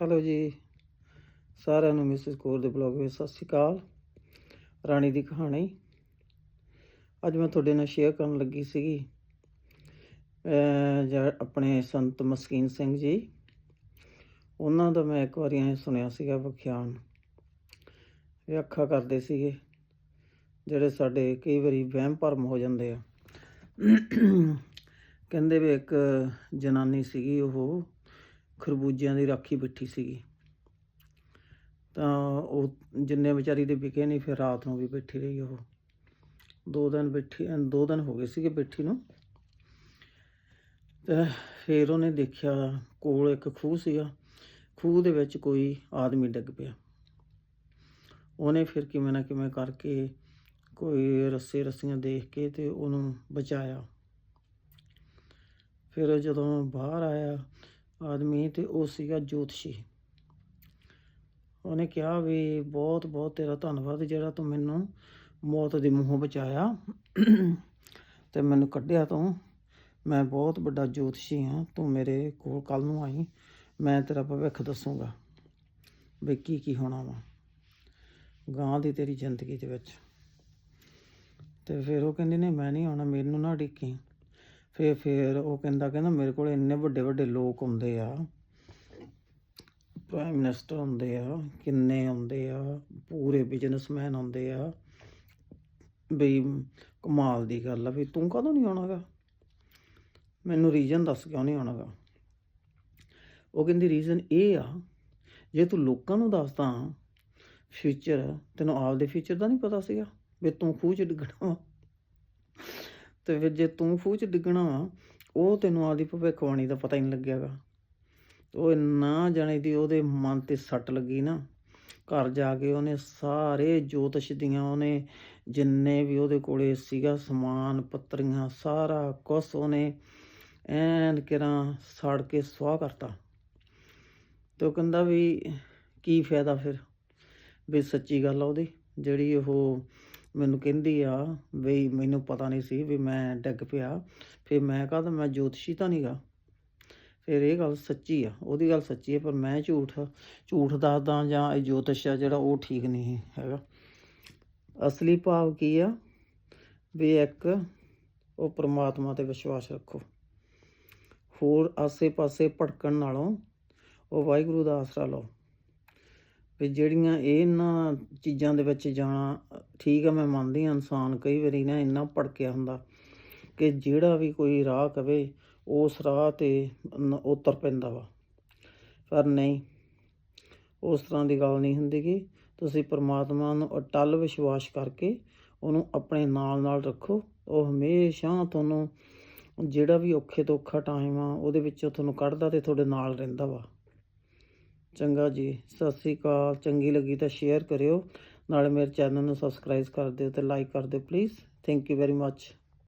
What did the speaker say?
Hello ਜੀ। ਸਾਰਿਆਂ ਨੂੰ ਮਿਸਿਸ ਕੌਰ ਦੇ ਬਲੌਗ ਵਿੱਚ ਸਤਿ ਸ਼੍ਰੀ ਅਕਾਲ। ਰਾਣੀ ਦੀ ਕਹਾਣੀ। ਅੱਜ ਮੈਂ ਤੁਹਾਡੇ ਨਾਲ ਸ਼ੇਅਰ ਕਰਨ ਲੱਗੀ ਸੀਗੀ। ਅਹ ਆਪਣੇ ਸੰਤ ਮਸਕੀਨ ਸਿੰਘ ਜੀ। ਉਹਨਾਂ ਦਾ ਮੈਂ ਇੱਕ ਵਾਰੀ ਐ ਸੁਣਿਆ ਸੀਗਾ ਵਿਖਿਆਨ। ਵਿਆਖਿਆ ਕਰਦੇ ਸੀਗੇ। ਜਿਹੜੇ ਸਾਡੇ ਕਈ ਵਾਰੀ ਵਹਿਮ ਭਰਮ ਹੋ ਜਾਂਦੇ ਆ। ਕਹਿੰਦੇ ਵੀ ਇੱਕ ਜਨਾਨੀ ਸੀਗੀ ਉਹ ਖਰਬੂਜਿਆਂ ਦੀ ਰਾਖੀ ਬਿਠੀ ਸੀਗੀ। ਤਾਂ ਉਹ ਜਿੰਨੇ ਵਿਚਾਰੀ ਦੇ ਵਿਕੇ ਨਹੀਂ ਫਿਰ ਰਾਤ ਨੂੰ ਵੀ ਬੈਠੀ ਰਹੀ ਉਹ। ਦੋ ਦਿਨ ਬੈਠੀ, ਦੋ ਦਿਨ ਹੋ ਗਏ ਸੀਗੇ ਬੈਠੀ ਨੂੰ। ਤੇ ਫਿਰ ਉਹਨੇ ਦੇਖਿਆ ਕੋਲ ਇੱਕ ਖੂਹ ਸੀਗਾ। ਖੂਹ ਦੇ ਵਿੱਚ ਕੋਈ ਆਦਮੀ ਡਿੱਗ ਪਿਆ। ਉਹਨੇ ਫਿਰ ਕਿਵੇਂ ਨਾ ਕਿਵੇਂ ਕਰਕੇ ਕੋਈ ਰੱਸੇ ਰੱਸੀਆਂ ਦੇਖ ਕੇ ਤੇ ਉਹਨੂੰ ਬਚਾਇਆ। ਫਿਰ ਜਦੋਂ ਬਾਹਰ ਆਇਆ ਆਦਮੀ ਤੇ ਉਹ ਸੀਗਾ ਜੋਤਸ਼ੀ। ਉਹਨੇ ਕਿਹਾ ਵੀ ਬਹੁਤ ਬਹੁਤ ਤੇਰਾ ਧੰਨਵਾਦ ਜਿਹੜਾ ਤੂੰ ਮੈਨੂੰ ਮੌਤ ਦੇ ਮੂੰਹੋਂ ਬਚਾਇਆ ਤੇ ਮੈਨੂੰ ਕੱਢਿਆ ਤੂੰ। ਮੈਂ ਬਹੁਤ ਵੱਡਾ ਜੋਤਸ਼ੀ ਹਾਂ, ਤੂੰ ਮੇਰੇ ਕੋਲ ਕੱਲ ਨੂੰ ਆਈ, ਮੈਂ ਤੇਰਾ ਭਵਿੱਖ ਦੱਸੂਗਾ ਵੀ ਕੀ ਕੀ ਹੋਣਾ ਵਾ ਗਾਂ ਦੀ ਤੇਰੀ ਜ਼ਿੰਦਗੀ ਦੇ ਵਿੱਚ। ਤੇ ਫਿਰ ਉਹ ਕਹਿੰਦੀ ਨੇ ਮੈਂ ਨਹੀਂ ਆਉਣਾ ਮੈਨੂੰ ਨਾ ਡਿੱਕੀ। ਫਿਰ ਫਿਰ ਉਹ ਕਹਿੰਦਾ ਕਹਿੰਦਾ ਮੇਰੇ ਕੋਲ ਇੰਨੇ ਵੱਡੇ ਵੱਡੇ ਲੋਕ ਹੁੰਦੇ ਆ ਪ੍ਰਾਈਮ ਮਿਨਿਸਟਰ ਹੁੰਦੇ ਆ, ਕਿੰਨੇ ਆਉਂਦੇ ਆ, ਪੂਰੇ ਬਿਜ਼ਨਸਮੈਨ ਆਉਂਦੇ ਆ, ਬਈ ਕਮਾਲ ਦੀ ਗੱਲ ਆ ਵੀ ਤੂੰ ਕਦੋਂ ਨਹੀਂ ਆਉਣਾਗਾ ਮੈਨੂੰ ਰੀਜ਼ਨ ਦੱਸ ਕਿਉਂ ਨਹੀਂ ਆਉਣਾਗਾ ਉਹ ਕਹਿੰਦੀ ਰੀਜ਼ਨ ਇਹ ਆ, ਜੇ ਤੂੰ ਲੋਕਾਂ ਨੂੰ ਦੱਸਦਾ ਫਿਊਚਰ ਤੈਨੂੰ ਆਪਦੇ ਫਿਊਚਰ ਦਾ ਨਹੀਂ ਪਤਾ ਸੀਗਾ ਵੀ ਤੂੰ ਖੂਹ 'ਚ ਡਿੱਗਣਾ ਵਾ। ਤੇ ਫਿਰ ਜੇ ਤੂੰ ਖੂਹ 'ਚ ਡਿੱਗਣਾ ਵਾ, ਉਹ ਤੈਨੂੰ ਆਪਦੀ ਭਵਿੱਖਬਾਣੀ ਦਾ ਪਤਾ ਹੀ ਨਹੀਂ ਲੱਗਿਆਗਾ। ਉਹ ਇੰਨਾ ਜਾਣੇ ਦੀ ਉਹਦੇ ਮਨ ਤੇ ਸੱਟ ਲੱਗੀ ਨਾ, ਘਰ ਜਾ ਕੇ ਉਹਨੇ ਸਾਰੇ ਜੋਤਿਸ਼ ਦੀਆਂ ਉਹਨੇ ਜਿੰਨੇ ਵੀ ਉਹਦੇ ਕੋਲੇ ਸੀਗਾ, ਸਮਾਨ, ਪੱਤਰੀਆਂ, ਸਾਰਾ ਕੁਛ ਉਹਨੇ ਐਨ ਕਿਰਾਂ ਸੜ ਕੇ ਸੁਆਹ ਕਰਤਾ। ਤੇ ਉਹ ਕਹਿੰਦਾ ਵੀ ਕੀ ਫਾਇਦਾ ਫਿਰ? ਵੀ ਸੱਚੀ ਗੱਲ ਆ ਉਹਦੀ, ਜਿਹੜੀ ਉਹ ਮੈਨੂੰ ਕਹਿੰਦੀ ਆ ਵੀ ਮੈਨੂੰ ਪਤਾ ਨਹੀਂ ਸੀ ਵੀ ਮੈਂ ਡਿੱਗ ਪਿਆ। ਫਿਰ ਮੈਂ ਕਹਦਾ ਮੈਂ ਜੋਤਸ਼ੀ ਤਾਂ ਨਹੀਂਗਾ ਫਿਰ ਇਹ ਗੱਲ ਸੱਚੀ ਆ, ਉਹਦੀ ਗੱਲ ਸੱਚੀ ਹੈ ਪਰ ਮੈਂ ਝੂਠ ਝੂਠ ਦੱਸਦਾ ਜਾਂ ਇਹ ਜੋਤਿਸ਼ ਆ ਜਿਹੜਾ ਉਹ ਠੀਕ ਨਹੀਂ ਹੈਗਾ। ਅਸਲੀ ਭਾਵ ਕੀ ਆ? ਵੀ ਇੱਕ, ਉਹ ਪ੍ਰਮਾਤਮਾ ਤੇ ਵਿਸ਼ਵਾਸ ਰੱਖੋ। ਹੋਰ ਆਸੇ-ਪਾਸੇ ਭਟਕਣ ਨਾਲੋਂ ਉਹ ਵਾਹਿਗੁਰੂ ਦਾ ਆਸਰਾ ਲਓ। ਵੀ ਜਿਹੜੀਆਂ ਇਹਨਾਂ ਚੀਜ਼ਾਂ ਦੇ ਵਿੱਚ ਜਾਣਾ, ਠੀਕ ਆ, ਮੈਂ ਮੰਨਦੀ ਹਾਂ ਇਨਸਾਨ ਕਈ ਵਾਰੀ ਨਾ ਇੰਨਾ ਭੜਕਿਆ ਹੁੰਦਾ ਕਿ ਜਿਹੜਾ ਵੀ ਕੋਈ ਰਾਹ ਕਵੇ, ਉਸ ਰਾਹ ਤੇ ਉਤਰ ਪੈਂਦਾ ਵਾ। ਪਰ ਨਹੀਂ, ਉਸ ਤਰ੍ਹਾਂ ਦੀ ਗੱਲ ਨਹੀਂ ਹੁੰਦੀ ਕਿ ਤੁਸੀਂ ਪਰਮਾਤਮਾ ਨੂੰ ਅਟਲ ਵਿਸ਼ਵਾਸ ਕਰਕੇ ਉਹਨੂੰ ਆਪਣੇ ਨਾਲ ਨਾਲ ਰੱਖੋ। ਉਹ ਹਮੇਸ਼ਾ ਤੁਹਾਨੂੰ ਜਿਹੜਾ ਵੀ ਔਖੇ ਤੋਂ ਔਖਾ ਟਾਈਮ ਆ, ਉਹਦੇ ਵਿੱਚੋਂ ਤੁਹਾਨੂੰ ਕੱਢਦਾ ਤੇ ਤੁਹਾਡੇ ਨਾਲ ਰਹਿੰਦਾ ਵਾ। ਚੰਗਾ ਜੀ, ਸਤਿ ਸ੍ਰੀ ਅਕਾਲ, ਚੰਗੀ ਲੱਗੀ ਤਾਂ ਸ਼ੇਅਰ ਕਰਿਓ, ਨਾਲੇ ਮੇਰੇ ਚੈਨਲ ਨੂੰ ਸਬਸਕ੍ਰਾਈਬ ਕਰ ਦਿਓ ਤੇ ਲਾਈਕ ਕਰ ਦਿਓ please thank you very much